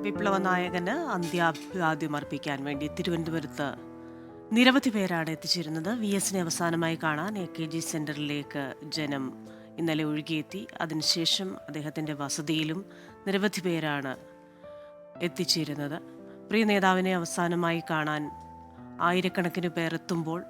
വിപ്ലവ നായകന് അന്ത്യാഭിവാദ്യം അർപ്പിക്കാൻ വേണ്ടി തിരുവനന്തപുരത്ത് നിരവധി പേരാണ് എത്തിച്ചിരുന്നത്. വി എസിനെ അവസാനമായി കാണാൻ എ കെ ജി സെന്ററിലേക്ക് ജനം ഇന്നലെ ഒഴുകിയെത്തി. അതിനുശേഷം അദ്ദേഹത്തിന്റെ വസതിയിലും നിരവധി പേരാണ് എത്തിച്ചേരുന്നത്. പ്രിയ നേതാവിനെ അവസാനമായി കാണാൻ ആയിരക്കണക്കിന് പേർ എത്തുമ്പോൾ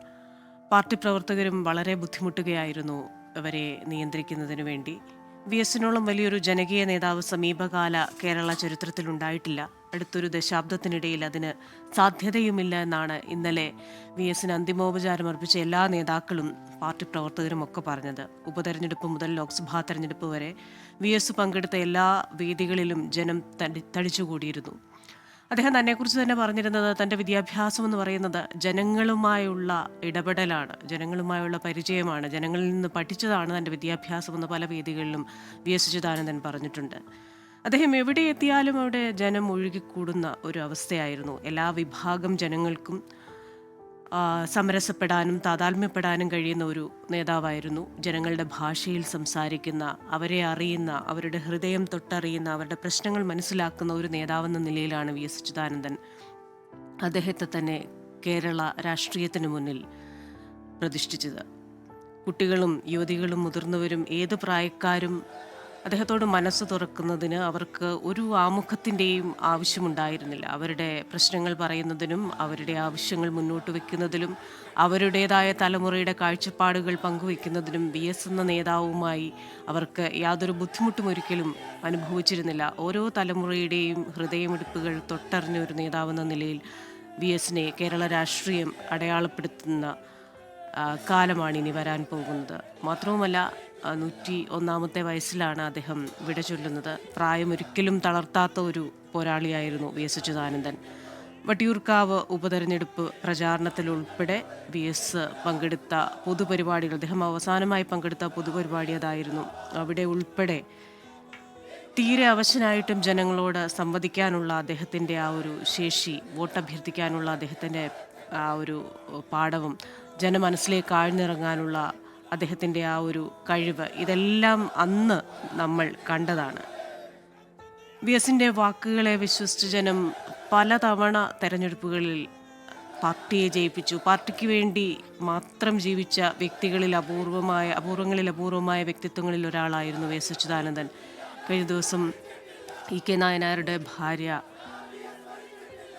പാർട്ടി പ്രവർത്തകരും വളരെ ബുദ്ധിമുട്ടുകയായിരുന്നു അവരെ നിയന്ത്രിക്കുന്നതിന് വേണ്ടി. വി വലിയൊരു ജനകീയ നേതാവ് സമീപകാല കേരള ചരിത്രത്തിലുണ്ടായിട്ടില്ല അടുത്തൊരു ദശാബ്ദത്തിനിടയിൽ അതിന് സാധ്യതയുമില്ല എന്നാണ് ഇന്നലെ വി എസിന് അന്തിമോപചാരം അർപ്പിച്ച എല്ലാ നേതാക്കളും പാർട്ടി പ്രവർത്തകരും ഒക്കെ പറഞ്ഞത്. ഉപതെരഞ്ഞെടുപ്പ് മുതൽ ലോക്സഭാ തെരഞ്ഞെടുപ്പ് വരെ വി എസ് പങ്കെടുത്ത എല്ലാ വേദികളിലും ജനം തടി തടിച്ചുകൂടിയിരുന്നു. അദ്ദേഹം തന്നെക്കുറിച്ച് തന്നെ പറഞ്ഞിരുന്നത് തന്റെ വിദ്യാഭ്യാസം എന്ന് പറയുന്നത് ജനങ്ങളുമായുള്ള ഇടപെടലാണ് ജനങ്ങളുമായുള്ള പരിചയമാണ് ജനങ്ങളിൽ നിന്ന് പഠിച്ചതാണ് തന്റെ വിദ്യാഭ്യാസം എന്ന് പല വേദികളിലും വി എസ് ചിദാനന്ദൻ പറഞ്ഞിട്ടുണ്ട്. അദ്ദേഹം എവിടെ എത്തിയാലും അവിടെ ജനം ഒഴുകിക്കൂടുന്ന ഒരു അവസ്ഥയായിരുന്നു. എല്ലാ വിഭാഗം ജനങ്ങൾക്കും സമരസപ്പെടാനും താതാത്മ്യപ്പെടാനും കഴിയുന്ന ഒരു നേതാവായിരുന്നു. ജനങ്ങളുടെ ഭാഷയിൽ സംസാരിക്കുന്ന അവരെ അറിയുന്ന അവരുടെ ഹൃദയം തൊട്ടറിയുന്ന അവരുടെ പ്രശ്നങ്ങൾ മനസ്സിലാക്കുന്ന ഒരു നേതാവെന്ന നിലയിലാണ് വി എസ് അച്യുതാനന്ദൻ. അദ്ദേഹത്തെ തന്നെ കേരള രാഷ്ട്രീയത്തിന് മുന്നിൽ പ്രതിഷ്ഠിച്ചത്. കുട്ടികളും യുവതികളും മുതിർന്നവരും ഏത് പ്രായക്കാരും അദ്ദേഹത്തോട് മനസ്സ് തുറക്കുന്നതിന് അവർക്ക് ഒരു ആമുഖത്തിന്റെയും ആവശ്യമുണ്ടായിരുന്നില്ല. അവരുടെ പ്രശ്നങ്ങൾ പറയുന്നതിനും അവരുടെ ആവശ്യങ്ങൾ മുന്നോട്ട് വെക്കുന്നതിലും അവരുടേതായ തലമുറയുടെ കാഴ്ചപ്പാടുകൾ പങ്കുവെക്കുന്നതിനും വി എസ് എന്ന നേതാവുമായി അവർക്ക് യാതൊരു ബുദ്ധിമുട്ടും ഒരിക്കലും അനുഭവിച്ചിരുന്നില്ല. ഓരോ തലമുറയുടെയും ഹൃദയമിടിപ്പുകൾ തൊട്ടറിഞ്ഞ ഒരു നേതാവെന്ന നിലയിൽ വി എസിനെ കേരള രാഷ്ട്രീയം അടയാളപ്പെടുത്തുന്ന കാലമാണ് ഇനി വരാൻ പോകുന്നത്. മാത്രവുമല്ല നൂറ്റി ഒന്നാമത്തെ വയസ്സിലാണ് അദ്ദേഹം വിട ചൊല്ലുന്നത്. പ്രായമൊരിക്കലും തളർത്താത്ത ഒരു പോരാളിയായിരുന്നു വി എസ് അച്യുതാനന്ദൻ. വട്ടിയൂർക്കാവ് ഉപതെരഞ്ഞെടുപ്പ് പ്രചാരണത്തിലുൾപ്പെടെ വി എസ് പങ്കെടുത്ത പൊതുപരിപാടികൾ അദ്ദേഹം അവസാനമായി പങ്കെടുത്ത പൊതുപരിപാടി അതായിരുന്നു. അവിടെ ഉൾപ്പെടെ തീരെ അവശനായിട്ടും ജനങ്ങളോട് സംവദിക്കാനുള്ള അദ്ദേഹത്തിന്റെ ആ ഒരു ശേഷി വോട്ടഭ്യർത്ഥിക്കാനുള്ള അദ്ദേഹത്തിന്റെ ആ ഒരു പാഠവും ജനമനസ്സിലേക്ക് ആഴ്ന്നിറങ്ങാനുള്ള അദ്ദേഹത്തിന്റെ ആ ഒരു കഴിവ് ഇതെല്ലാം അന്ന് നമ്മൾ കണ്ടതാണ്. വി എസിന്റെ വാക്കുകളെ വിശ്വസിച്ച് ജനം പലതവണ തെരഞ്ഞെടുപ്പുകളിൽ പാർട്ടിയെ ജയിപ്പിച്ചു. പാർട്ടിക്ക് വേണ്ടി മാത്രം ജീവിച്ച വ്യക്തികളിൽ അപൂർവമായ അപൂർവങ്ങളിൽ അപൂർവമായ വ്യക്തിത്വങ്ങളിൽ ഒരാളായിരുന്നു വി എസ് അച്യുതാനന്ദൻ. കഴിഞ്ഞ ദിവസം ഇ കെ നായനാരുടെ ഭാര്യ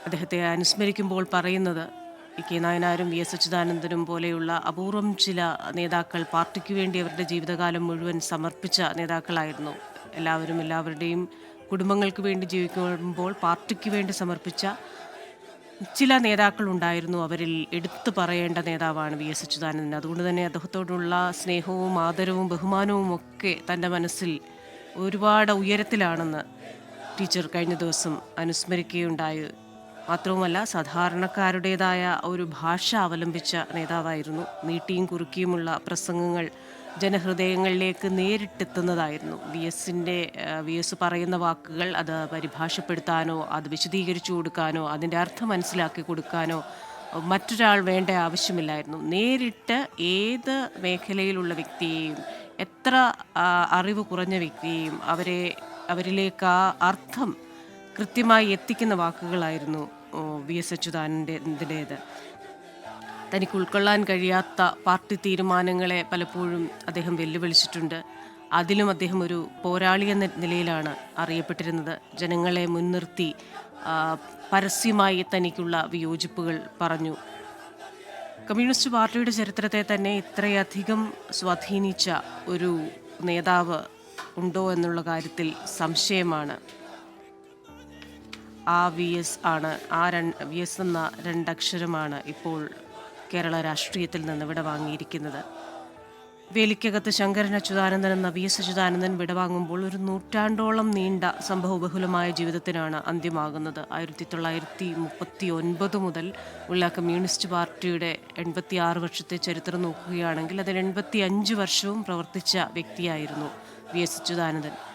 അദ്ദേഹത്തെ അനുസ്മരിക്കുമ്പോൾ പറയുന്നത് കെ നായനാരും വി എസ് അച്യുതാനന്ദനും പോലെയുള്ള അപൂർവം ചില നേതാക്കൾ പാർട്ടിക്ക് വേണ്ടി അവരുടെ ജീവിതകാലം മുഴുവൻ സമർപ്പിച്ച നേതാക്കളായിരുന്നു. എല്ലാവരും എല്ലാവരുടെയും കുടുംബങ്ങൾക്ക് വേണ്ടി ജീവിക്കുമ്പോൾ പാർട്ടിക്ക് വേണ്ടി സമർപ്പിച്ച ചില നേതാക്കളുണ്ടായിരുന്നു അവരിൽ എടുത്തു പറയേണ്ട നേതാവാണ് വി എസ് അച്യുതാനന്ദൻ. അതുകൊണ്ട് തന്നെ അദ്ദേഹത്തോടുള്ള സ്നേഹവും ആദരവും ബഹുമാനവും ഒക്കെ തന്റെ മനസ്സിൽ ഒരുപാട് ഉയരത്തിലാണെന്ന് ടീച്ചർ കഴിഞ്ഞ ദിവസം അനുസ്മരിക്കുകയുണ്ടായി. മാത്രവുമല്ല സാധാരണക്കാരുടേതായ ഒരു ഭാഷ അവലംബിച്ച നേതാവായിരുന്നു. നീട്ടിയും കുറുക്കിയുമുള്ള പ്രസംഗങ്ങൾ ജനഹൃദയങ്ങളിലേക്ക് നേരിട്ടെത്തുന്നതായിരുന്നു. വി എസിന്റെ വി എസ് പറയുന്ന വാക്കുകൾ അത് പരിഭാഷപ്പെടുത്താനോ അത് വിശദീകരിച്ചു കൊടുക്കാനോ അതിന്റെ അർത്ഥം മനസ്സിലാക്കി കൊടുക്കാനോ മറ്റൊരാൾ വേണ്ട ആവശ്യമില്ലായിരുന്നു. നേരിട്ട് ഏത് മേഖലയിലുള്ള വ്യക്തിയെയും എത്ര അറിവ് കുറഞ്ഞ വ്യക്തിയെയും അവരെ അവരിലേക്ക് ആ അർത്ഥം കൃത്യമായി എത്തിക്കുന്ന വാക്കുകളായിരുന്നു വി. എസ്. അച്യുതാനന്ദന്റേത് തനിക്ക് ഉൾക്കൊള്ളാൻ കഴിയാത്ത പാർട്ടി തീരുമാനങ്ങളെ പലപ്പോഴും അദ്ദേഹം വെല്ലുവിളിച്ചിട്ടുണ്ട്. അതിലും അദ്ദേഹം ഒരു പോരാളി എന്ന നിലയിലാണ് അറിയപ്പെട്ടിരുന്നത്. ജനങ്ങളെ മുൻനിർത്തി പരസ്യമായി തനിക്കുള്ള വിയോജിപ്പുകൾ പറഞ്ഞു. കമ്മ്യൂണിസ്റ്റ് പാർട്ടിയുടെ ചരിത്രത്തെ തന്നെ ഇത്രയധികം സ്വാധീനിച്ച ഒരു നേതാവ് ഉണ്ടോ എന്നുള്ള കാര്യത്തിൽ സംശയമാണ്. ആ വി എസ് ആണ് ആ രണ്ട് വി എസ് എന്ന രണ്ടക്ഷരമാണ് ഇപ്പോൾ കേരള രാഷ്ട്രീയത്തിൽ നിന്ന് വിടവാങ്ങിയിരിക്കുന്നത് വേലിക്കകത്ത് ശങ്കരൻ അച്യുതാനന്ദൻ എന്ന വി എസ് അച്യുതാനന്ദൻ വിടവാങ്ങുമ്പോൾ ഒരു നൂറ്റാണ്ടോളം നീണ്ട സംഭവബഹുലമായ ജീവിതത്തിനാണ് അന്ത്യമാകുന്നത്. ആയിരത്തി തൊള്ളായിരത്തി മുപ്പത്തി ഒൻപത് മുതൽ ഉള്ള കമ്മ്യൂണിസ്റ്റ് പാർട്ടിയുടെ എൺപത്തി ആറ് വർഷത്തെ ചരിത്രം നോക്കുകയാണെങ്കിൽ അതിൽ എൺപത്തി അഞ്ച് വർഷവും പ്രവർത്തിച്ച വ്യക്തിയായിരുന്നു വി എസ് അച്യുതാനന്ദൻ.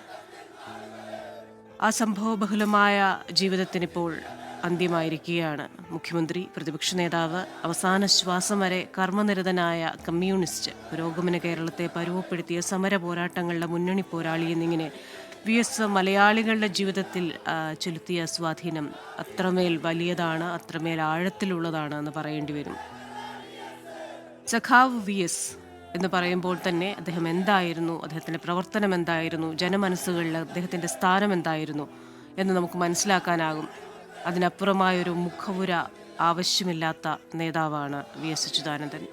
ആ സംഭവബഹുലമായ ജീവിതത്തിനിപ്പോൾ അന്ത്യമായിരിക്കുകയാണ്. മുഖ്യമന്ത്രി പ്രതിപക്ഷ നേതാവ് അവസാന ശ്വാസം വരെ കർമ്മനിരതനായ കമ്മ്യൂണിസ്റ്റ് പുരോഗമന കേരളത്തെ പരുവപ്പെടുത്തിയ സമര പോരാട്ടങ്ങളുടെ മുന്നണി പോരാളി എന്നിങ്ങനെ വി എസ് മലയാളികളുടെ ജീവിതത്തിൽ ചെലുത്തിയ സ്വാധീനം അത്രമേൽ വലിയതാണ് അത്രമേൽ ആഴത്തിലുള്ളതാണ് എന്ന് പറയേണ്ടി വരും. സഖാവ് വി എസ് എന്ന് പറയുമ്പോൾ തന്നെ അദ്ദേഹം എന്തായിരുന്നു? അദ്ദേഹത്തിന്റെ പ്രവർത്തനം എന്തായിരുന്നു? ജനമനസ്സുകളിൽ അദ്ദേഹത്തിന്റെ സ്ഥാനം എന്തായിരുന്നു? എന്ന് നമുക്ക് മനസ്സിലാക്കാനാകും. അതിനപ്പുറമായൊരു മുഖവുര ആവശ്യമില്ലാത്ത നേതാവാണ് വി എസ് അച്യുതാനന്ദൻ.